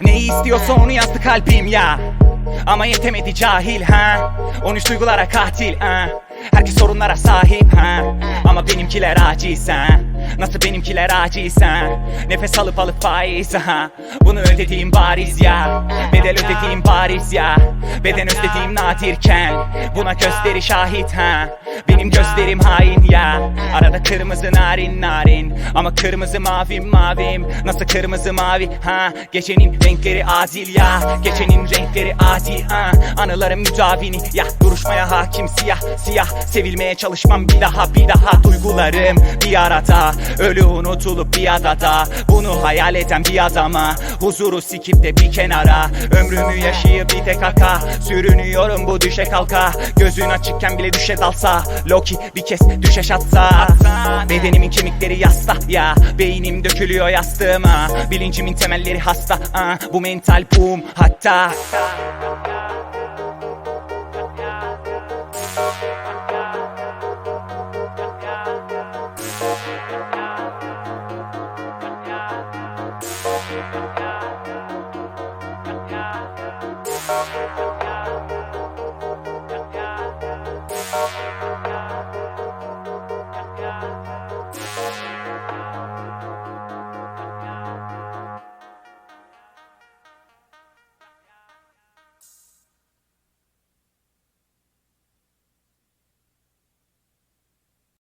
Ne istiyorsa onu yazdı kalbim ya Ama yetemedi cahil ha? 13 duygulara katil ha? Herkes sorunlara sahip ha? Ama benimkiler aciz ha? Nasıl benimkiler aciz ha? Nefes alıp alıp faiz ha? Bunu ödediğim bariz ya. Bedel ödediğim bariz ya. Beden özlediğim nadirken Buna gözleri şahit ha Benim gözlerim hain ya. Arada kırmızı narin narin. Ama kırmızı mavim mavim. Nasıl kırmızı mavi? Ha Gecenin renkleri adil ya. Gecenin renkleri adil ha. Anılarım müdavini ya. Duruşmaya hakim siyah siyah. Sevilmeye çalışmam bir daha bir daha. Duygularım bir arada. Ölü unutulup bir adada. Bunu hayal eden bir adama. Huzuru sikip de bir kenara. Ömrümü yaşayıp bir tek aka Sürünüyorum bu düşe kalka. Gözün açıkken bile düşe dalsa Loki bir kez düşeş atsa Bedenimin kemikleri yasta ya Beynim dökülüyor yastığıma Bilincimin temelleri hasta a, Bu mental boom hatta